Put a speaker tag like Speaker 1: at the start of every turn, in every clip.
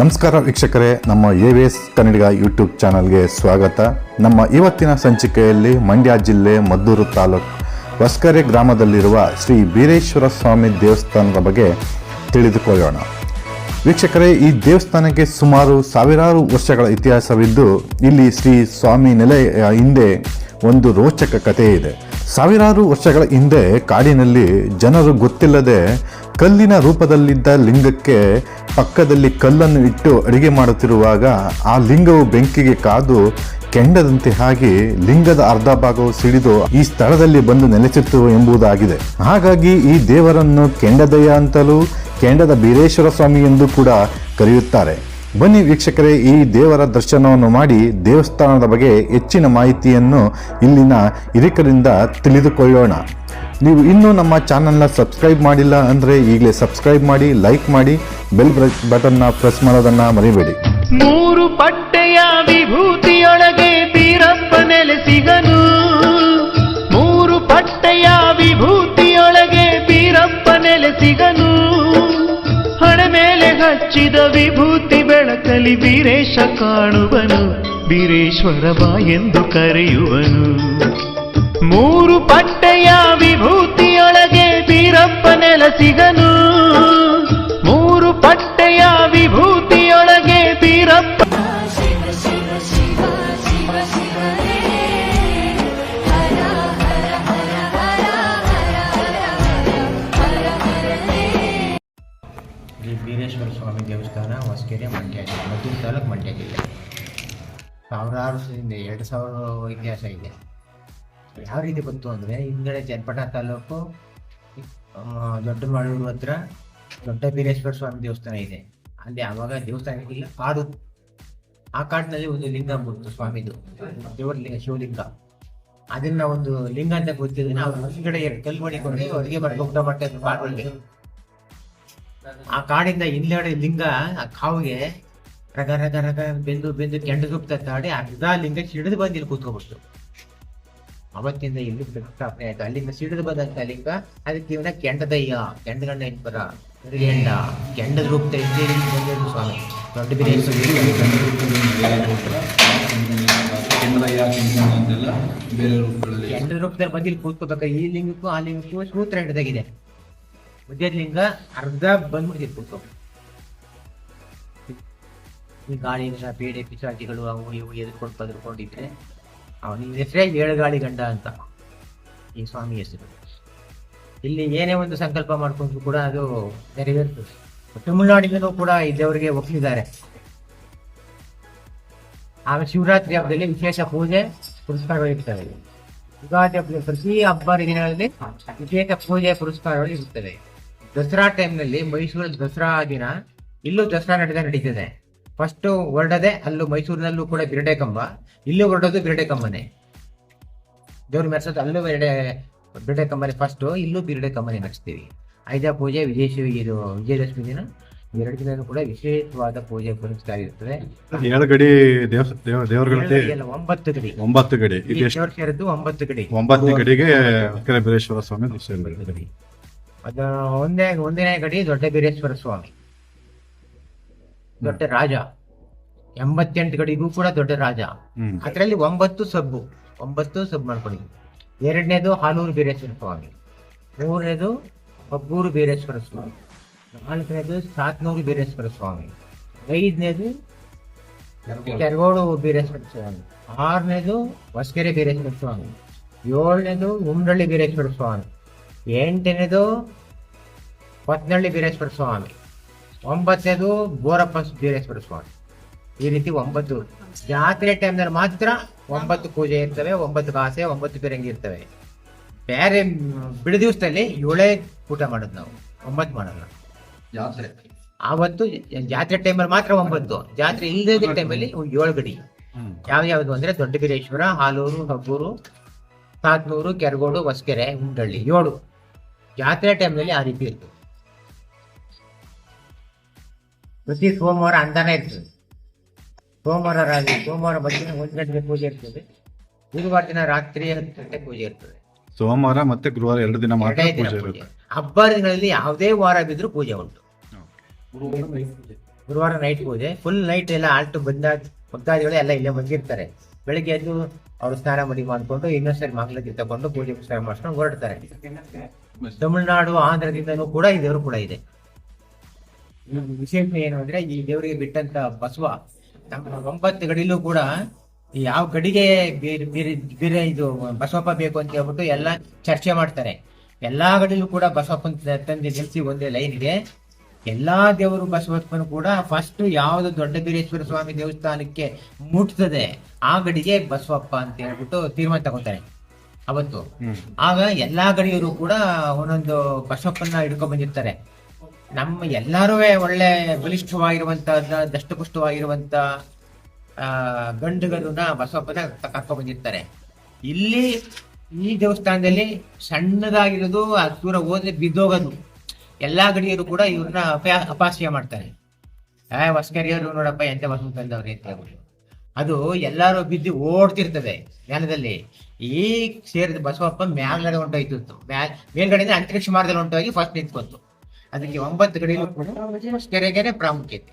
Speaker 1: ನಮಸ್ಕಾರ ವೀಕ್ಷಕರೇ, ನಮ್ಮ A V S Kannadiga YouTube ಚಾನಲ್ಗೆ ಸ್ವಾಗತ. ನಮ್ಮ ಇವತ್ತಿನ ಸಂಚಿಕೆಯಲ್ಲಿ ಮಂಡ್ಯ ಜಿಲ್ಲೆ ಮದ್ದೂರು ತಾಲೂಕು ವಸ್ಕರೆ ಗ್ರಾಮದಲ್ಲಿರುವ ಶ್ರೀ ವೀರೇಶ್ವರ ಸ್ವಾಮಿ ದೇವಸ್ಥಾನದ ಬಗ್ಗೆ ತಿಳಿದುಕೊಳ್ಳೋಣ. ವೀಕ್ಷಕರೇ, ಈ ದೇವಸ್ಥಾನಕ್ಕೆ ಸುಮಾರು ಸಾವಿರಾರು ವರ್ಷಗಳ ಇತಿಹಾಸವಿದ್ದು, ಇಲ್ಲಿ ಶ್ರೀ ಸ್ವಾಮಿ ನೆಲೆ ಹಿಂದೆ ಒಂದು ರೋಚಕ ಕಥೆ ಇದೆ. ಸಾವಿರಾರು ವರ್ಷಗಳ ಹಿಂದೆ ಕಾಡಿನಲ್ಲಿ ಜನರು ಗೊತ್ತಿಲ್ಲದೆ ಕಲ್ಲಿನ ರೂಪದಲ್ಲಿದ್ದ ಲಿಂಗಕ್ಕೆ ಪಕ್ಕದಲ್ಲಿ ಕಲ್ಲನ್ನು ಇಟ್ಟು ಅಡುಗೆ ಮಾಡುತ್ತಿರುವಾಗ ಆ ಲಿಂಗವು ಬೆಂಕಿಗೆ ಕಾದು ಕೆಂಡದಂತೆ ಆಗಿ ಲಿಂಗದ ಅರ್ಧ ಭಾಗವು ಸಿಡಿದು ಈ ಸ್ಥಳದಲ್ಲಿ ಬಂದು ನೆಲೆಸಿತ್ತು ಎಂಬುದಾಗಿದೆ. ಹಾಗಾಗಿ ಈ ದೇವರನ್ನು ಕೆಂಡದಯ್ಯ ಅಂತಲೂ ಕೆಂಡದ ಬೀರೇಶ್ವರ ಸ್ವಾಮಿ ಎಂದು ಕೂಡ ಕರೆಯುತ್ತಾರೆ. ಬನ್ನಿ ವೀಕ್ಷಕರೇ, ಈ ದೇವರ ದರ್ಶನವನ್ನು ಮಾಡಿ ದೇವಸ್ಥಾನದ ಬಗ್ಗೆ ಹೆಚ್ಚಿನ ಮಾಹಿತಿಯನ್ನು ಇಲ್ಲಿನ ಹಿರಿಕರಿಂದ ತಿಳಿದುಕೊಳ್ಳೋಣ. ನೀವು ಇನ್ನೂ ನಮ್ಮ ಚಾನಲ್ನ ಸಬ್ಸ್ಕ್ರೈಬ್ ಮಾಡಿಲ್ಲ ಅಂದರೆ ಈಗಲೇ ಸಬ್ಸ್ಕ್ರೈಬ್ ಮಾಡಿ, ಲೈಕ್ ಮಾಡಿ, ಬೆಲ್ ಬಟನ್ನ ಪ್ರೆಸ್ ಮಾಡೋದನ್ನು ಮರಿಬೇಡಿ.
Speaker 2: ಮೂರು ಪಟ್ಟೆಯ ವಿಭೂತಿಯೊಳಗೆ ಬೀರಪ್ಪ ಹಚ್ಚಿದ ವಿಭೂತಿ ಬೆಳಕಲಿ ವೀರೇಶ ಕಾಣುವನು ವೀರೇಶ್ವರ ಬಾ ಎಂದು ಕರೆಯುವನು. ಮೂರು ಪಟ್ಟೆಯ ವಿಭೂತಿಯೊಳಗೆ ವೀರಪ್ಪ ನೆಲೆಸಿಗನು.
Speaker 3: ಸ್ವಾಮಿ ದೇವಸ್ಥಾನ, ಹೊಸಕೆರೆ, ಮಂಡ್ಯ ಜಿಲ್ಲೆ. ಮದ್ದೂರು ತಾಲೂಕು ಮಂಡ್ಯ ಜಿಲ್ಲೆ. ಸಾವಿರಾರು ಎರಡು ಸಾವಿರ ಇತಿಹಾಸ ಇದೆ. ಯಾವ ರೀತಿ ಬಂತು ಅಂದರೆ, ಹಿಂದ್ಗಡೆ ಚನ್ನಪಟ್ಟಣ ತಾಲೂಕು ದೊಡ್ಡ ಮಾಡೂರು ಹತ್ರ ದೊಡ್ಡ ಬೀರೇಶ್ವರ ಸ್ವಾಮಿ ದೇವಸ್ಥಾನ ಇದೆ. ಅಲ್ಲಿ ಆವಾಗ ದೇವಸ್ಥಾನ ಇಲ್ಲ, ಕಾಡು. ಆ ಕಾಡಿನಲ್ಲಿ ಒಂದು ಲಿಂಗ ಬಂತು ಸ್ವಾಮಿದು. ದೇವರ ಲಿಂಗ, ಶಿವಲಿಂಗ. ಅದನ್ನ ಒಂದು ಲಿಂಗ ಅಂತ ಗೊತ್ತಿದ್ರೆ ನಾವು ಮುಂದ್ಗಡೆ ಎರಡು ಕಲ್ಲು ಮಾಡಿಕೊಂಡು ಮಾಡ್ತಾ ಇದ್ರು ಕಾಡೊಳಗೆ ಆ ಕಾಡಿಂದ ಹಿಂದ್ಗಡೆ ಲಿಂಗ, ಆ ಕಾವಿಗೆ ರಗ ರಗ ರಗ ಬೆಂದು ಬೆಂದು ಕೆಂಡ ಸುಪ್ತ ತಾಡಿ ಅರ್ಧ ಲಿಂಗ ಸಿಡಿದು ಬಂದು ಇಲ್ಲಿ ಕೂತ್ಕೊಬಿಡ್ತು ಅವತ್ತಿಂದ ಇಲ್ಲಿ ಸ್ಥಾಪನೆ ಆಯ್ತು. ಅಲ್ಲಿಂದ ಸಿಡಿದು ಬಂದಂತ ಲಿಂಗ, ಅದಕ್ಕೆ ಇವನ ಕೆಂಡದಯ್ಯ ಕೆಂಡಗಂಡ ಇನ್ಪರ ಕೆಂಡ. ಕೆಂಡದ ರೂಪದ ಬಂದಿರೋದು ಸ್ವಾಮಿ. ದೊಡ್ಡ ಕೆಂಡದ ರೂಪದಲ್ಲಿ ಬಂದಿಲ್ಲಿ ಕೂತ್ಕೋಬೇಕು ಈ ಲಿಂಗಕ್ಕೂ ಆ ಲಿಂಗಕ್ಕೂ ಸೂತ್ರ ಹಿಡಿದಾಗಿದೆ. ಮಧ್ಯದ ಲಿಂಗ ಅರ್ಧ ಬಂದ್ಬಿಟ್ಟಿತ್ತು ಈ ಗಾಳಿಯಿಂದ ಬೇಡೆ ಪಿಚಾಟಿಗಳು ಅವು ಇವು ಎದುರ್ಕೊಂಡು ಬದುಕೊಂಡಿದ್ರೆ ಅವನಿಗೆ ಹೆಸರೇ ಏಳುಗಾಳಿ ಗಂಡ ಅಂತ ಈ ಸ್ವಾಮಿ ಹೆಸರು. ಇಲ್ಲಿ ಏನೇ ಒಂದು ಸಂಕಲ್ಪ ಮಾಡ್ಕೊಂಡ್ರು ಕೂಡ ಅದು ನೆರವೇರ್ತದೆ ತಮಿಳುನಾಡಿನೂ ಕೂಡ ಇದ್ದವರಿಗೆ ದೇವರಿಗೆ ಒಪ್ಪಿದ್ದಾರೆ. ಆಮೇಲೆ ಶಿವರಾತ್ರಿ ಹಬ್ಬದಲ್ಲಿ ವಿಶೇಷ ಪೂಜೆ ಪುರಸ್ಕಾರಗಳು ಇರ್ತವೆ. ಯುಗಾದಿ ಹಬ್ಬದಲ್ಲಿ ಪ್ರತಿ ಹಬ್ಬ ದಿನಗಳಲ್ಲಿ ವಿಶೇಷ ಪೂಜೆ ಪುರಸ್ಕಾರಗಳು ಇರುತ್ತವೆ. ದಸರಾ ಟೈಮ್ನಲ್ಲಿ ಮೈಸೂರಲ್ಲಿ ದಸರಾ ದಿನ ಇಲ್ಲೂ ದಸರಾ ನಡೆದ ನಡೀತದೆ. ಫಸ್ಟ್ ಹೊರಡದೆ ಅಲ್ಲೂ ಮೈಸೂರಿನಲ್ಲೂ ಕೂಡ ಬಿರಡೆ ಕಂಬ. ಇಲ್ಲೂ ಹೊರಡೋದು ಬಿರಡೆ ಕಂಬನೆ. ದೇವ್ರ ಮೆರೆಸೋದು ಅಲ್ಲೂ ಬಿರಡೆ ಬಿರಡೆ ಕಂಬನೇ ಫಸ್ಟ್ ಇಲ್ಲೂ ಬಿರಡೆ ಕಂಬನೆ ನಡೆಸ್ತೀವಿ ಐದ ಪೂಜೆ ವಿಜಯ ಇದು ವಿಜಯದಶಮಿ ದಿನ. ಎರಡು ದಿನ ಕೂಡ ವಿಶೇಷವಾದ ಪೂಜೆ ಪುರಸ್ಕಾರ ಇರ್ತದೆ
Speaker 1: ಏಳು ಗಡಿ ದೇವ ದೇವ ದೇವರುಗಳಲ್ಲಿ
Speaker 3: ಒಂಬತ್ತು ಗಡಿ.
Speaker 1: ಒಂಬತ್ತು ಗಡಿ.
Speaker 3: ಸೇರಿದ್ದು ಒಂಬತ್ತು ಗಡಿ.
Speaker 1: ಒಂಬತ್ತನೇ ಗಡಿಗೆ ಸ್ವಾಮಿ
Speaker 3: ಅದು ಒಂದೇ ಒಂದನೇ ಗಡಿ ದೊಡ್ಡ ಬೀರೇಶ್ವರ ಸ್ವಾಮಿ. ದೊಡ್ಡ ರಾಜ. ಎಂಬತ್ತೆಂಟು ಗಡಿಗೂ ಕೂಡ ದೊಡ್ಡ ರಾಜ. ಅದರಲ್ಲಿ ಒಂಬತ್ತು ಸಬ್ಬು ಒಂಬತ್ತು ಸಬ್ ಮಾಡ್ಕೊಳ್ಳಿ ಎರಡನೇದು ಹಾಲೂರು ಬೀರೇಶ್ವರ ಸ್ವಾಮಿ. ಮೂರನೇದು ಒಬ್ಬೂರು ಬೀರೇಶ್ವರ ಸ್ವಾಮಿ. ನಾಲ್ಕನೇದು ಸಾತ್ನೂರು ಬೀರೇಶ್ವರ ಸ್ವಾಮಿ. ಐದನೇದು ಕೆರಗೋಡು ಬೀರೇಶ್ವರ ಸ್ವಾಮಿ. ಆರನೇದು ಹೊಸಕೆರೆ ಬೀರೇಶ್ವರ ಸ್ವಾಮಿ. ಏಳನೇದು ಉಮ್ರಳ್ಳಿ ಬೀರೇಶ್ವರ ಸ್ವಾಮಿ. ಎಂಟನೇದು ಕೊತ್ನಳ್ಳಿ ಬೀರೇಶ್ವರ ಸ್ವಾಮಿ ಒಂಬತ್ತನೇದು ಬೋರಪ್ಪ ಬೀರೇಶ್ವರ ಸ್ವಾಮಿ. ಈ ರೀತಿ ಒಂಬತ್ತು ಜಾತ್ರೆ ಟೈಮ್ನಲ್ಲಿ ಮಾತ್ರ ಒಂಬತ್ತು ಪೂಜೆ ಇರ್ತವೆ ಒಂಬತ್ತು ಕಾಸೆ ಒಂಬತ್ತು ಬಿರಂಗಿ ಇರ್ತವೆ. ಬೇರೆ ಬಿಡು ದಿವಸದಲ್ಲಿ ಏಳೇ ಊಟ ಮಾಡೋದು ನಾವು ಒಂಬತ್ತು ಮಾಡಲ್ಲ
Speaker 4: ಜಾತ್ರೆ.
Speaker 3: ಆವತ್ತು ಜಾತ್ರೆ ಟೈಮಲ್ಲಿ ಮಾತ್ರ ಒಂಬತ್ತು ಜಾತ್ರೆ ಇಲ್ಲದ ಟೈಮಲ್ಲಿ ಏಳು ಗಡಿ. ಯಾವ ಯಾವ್ದು ಅಂದ್ರೆ ದೊಡ್ಡ ಬೀರೇಶ್ವರ ಹಾಲೂರು ಹಬ್ಬೂರು ಸಾತ್ನೂರು ಕೆರಗೋಡು ಹೊಸಕೆರೆ ಉಂಡಳ್ಳಿ ಏಳು. ಜಾತ್ರೆ ಟೈಮ್ನಲ್ಲಿ ಆ ರೀತಿ ಇರ್ತದೆ. ಪ್ರತಿ ಸೋಮವಾರ ಅಂದಾನೆ ಇರ್ತದೆ. ಸೋಮವಾರ ರಾತ್ರಿ ಸೋಮವಾರ ಮಧ್ಯಾಹ್ನ ಒಂದು ಗಂಟೆಗೆ ಪೂಜೆ ಇರ್ತದೆ. ಗುರುವಾರ ದಿನ ರಾತ್ರಿ ಹತ್ತು ಗಂಟೆ ಪೂಜೆ ಇರ್ತದೆ.
Speaker 1: ಸೋಮವಾರ ಮತ್ತೆ ಗುರುವಾರ ಎರಡು ದಿನ ಮಾತ್ರ
Speaker 3: ಎರಡೇ ದಿನ
Speaker 1: ಪೂಜೆ
Speaker 3: ಪೂಜೆ.
Speaker 1: ಇರುತ್ತೆ.
Speaker 3: ಹಬ್ಬ ದಿನಗಳಲ್ಲಿ ಯಾವುದೇ ವಾರ ಬಿದ್ದರೂ ಪೂಜೆ ಉಂಟು. ಗುರುವಾರ ನೈಟ್ ಪೂಜೆ. ಫುಲ್ ನೈಟ್ ಎಲ್ಲ ಆಲ್ಟು ಬಂದ ಭಕ್ತಾದಿಗಳು ಎಲ್ಲ ಇಲ್ಲೇ ಬಂದಿರ್ತಾರೆ. ಬೆಳಿಗ್ಗೆ ಎದ್ದು ಅವರು ಸ್ನಾನ ಮಾಡಿ ಮಾಡಿಕೊಂಡು ಇನ್ನೊಂದ್ಸರಿ ಮಗ್ಲಕ್ಕೆ ತಗೊಂಡು ಪೂಜೆ ಪುಸ್ತಕ ಮಾಡ್ಕೊಂಡು ಹೊರಡ್ತಾರೆ. ತಮಿಳುನಾಡು, ಆಂಧ್ರದಿಂದನೂ ಕೂಡ ಈ ದೇವರು ಕೂಡ ಇದೆ. ವಿಶೇಷ ಏನು ಅಂದ್ರೆ ಈ ದೇವರಿಗೆ ಬಿಟ್ಟಂತ ಬಸವ ನಮ್ಮ ಒಂಬತ್ತು ಗಡಿಲೂ ಕೂಡ ಯಾವ ಗಡಿಗೆ ಬೇರೆ ಇದು ಬಸವಪ್ಪ ಬೇಕು ಅಂತ ಹೇಳ್ಬಿಟ್ಟು ಎಲ್ಲ ಚರ್ಚೆ ಮಾಡ್ತಾರೆ. ಎಲ್ಲಾ ಗಡಿಲೂ ಕೂಡ ಬಸವಪ್ಪನ ತಂದೆ ನಿಲ್ಸಿ ಒಂದೇ ಲೈನ್ ಇದೆ. ಎಲ್ಲಾ ದೇವರು ಬಸವಪ್ಪನು ಕೂಡ ಫಸ್ಟ್ ಯಾವ್ದು ದೊಡ್ಡ ಬೀರೇಶ್ವರ ಸ್ವಾಮಿ ದೇವಸ್ಥಾನಕ್ಕೆ ಮುಟ್ತದೆ ಆ ಗಡಿಗೆ ಬಸವಪ್ಪ ಅಂತ ಹೇಳ್ಬಿಟ್ಟು ತೀರ್ಮಾನ ತಗೋತಾರೆ. ಅವತ್ತು. ಆಗ ಎಲ್ಲಾ ಗಡಿಯರು ಕೂಡ ಒಂದೊಂದು ಬಸಪ್ಪನ್ನ ಹಿಡ್ಕೊಂಡ್ ಬಂದಿರ್ತಾರೆ. ನಮ್ಮ ಎಲ್ಲಾರು ಒಳ್ಳೆ ಬಲಿಷ್ಠವಾಗಿರುವಂತ ದಷ್ಟಪುಷ್ಟವಾಗಿರುವಂತ ಆ ಗಂಡುಗಳನ್ನ ಬಸವಪ್ಪನ ಕರ್ಕೊಂಡ್ ಬಂದಿರ್ತಾರೆ. ಇಲ್ಲಿ ಈ ದೇವಸ್ಥಾನದಲ್ಲಿ ಸಣ್ಣದಾಗಿರೋದು ಆ ದೂರ ಹೋದ್ರೆ ಬಿದ್ದೋಗೋದು. ಎಲ್ಲಾ ಗಡಿಯರು ಕೂಡ ಇವ್ರನ್ನ ಅಪಾಸ್ಯ ಮಾಡ್ತಾರೆ. ಏ ಹೊಸ್ಕರಿಯವರು ನೋಡಪ್ಪ ಎಂತ ಬಸವ ತಂದವ್ರಿ ಅಂತ ಹೇಳ್ಬಿಟ್ಟು. ಅದು ಎಲ್ಲಾರು ಬಿದ್ದು ಓಡ್ತಿರ್ತದೆ ನೆಲದಲ್ಲಿ ಈ ಸೇರಿದ ಬಸವಪ್ಪ ಮ್ಯಾಲ್ಗಡೆ ಹೊಂಟೋಯ್ತು ಮ್ಯಾಲ್ ಮೇಲ್ಗಡೆಯಿಂದ ಅಂತರಿಕ್ಷ ಮಾರ್ಗದಲ್ಲಿ ಹೊಂಟೋಗಿ ಫಸ್ಟ್ ನಿಂತ್ಕೊಂತು ಅದಕ್ಕೆ ಒಂಬತ್ತು ಕಡೆ ಹೊಸ್ಕೆರೆಗೆನೆ ಪ್ರಾಮುಖ್ಯತೆ.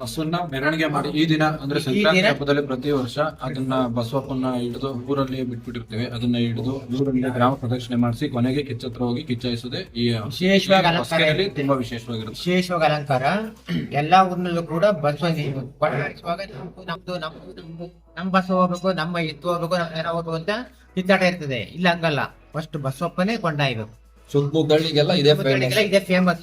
Speaker 4: ಬಸವನ್ನ ಮೆರವಣಿಗೆ ಮಾಡಿ. ಈ ದಿನ ಅಂದ್ರೆ ಸಂಕ್ರಾಂತಿ ಹಬ್ಬದಲ್ಲಿ ಪ್ರತಿ ವರ್ಷ ಅದನ್ನ ಬಸವಪ್ಪನ ಹಿಡಿದು ಊರಲ್ಲಿ ಬಿಟ್ಬಿಟ್ಟಿರ್ತೇವೆ. ಅದನ್ನ ಹಿಡಿದು ಊರಲ್ಲಿ ಗ್ರಾಮ ಪ್ರದಕ್ಷಿಣೆ ಮಾಡಿಸಿ ಕೊನೆಗೆ ಕಿಚ್ಚತ್ರ ಹೋಗಿ ಕಿಚ್ಚಾಯಿಸದೆ ಈ
Speaker 3: ವಿಶೇಷವಾಗಿ ಅಲಂಕಾರ.
Speaker 4: ತುಂಬಾ ವಿಶೇಷವಾಗಿರುತ್ತೆ.
Speaker 3: ವಿಶೇಷವಾಗಿ ಅಲಂಕಾರ. ಎಲ್ಲಾ ಊರಿನಲ್ಲೂ ಕೂಡ ಬಸವ ನಮ್ದು ನಮ್ದು ನಮ್ಮ ಬಸವ ಹೋಗ್ಬೇಕು ನಮ್ಮ ಎತ್ತು ಹೋಗ್ಬೇಕು ನಮ್ಮ ಹೋಗ್ಬೇಕು ಅಂತ ಕಿತ್ತಾಟ ಇರ್ತದೆ. ಇಲ್ಲ ಹಂಗಲ್ಲ. ಫಸ್ಟ್ ಬಸವಪ್ಪನೇ ಕೊಂಡಾಯ್ಬೇಕು.
Speaker 4: ಸುತ್ತಮುತ್ತಲಿಗೆಲ್ಲ ಇದೇ
Speaker 3: ಇದೆ ಫೇಮಸ್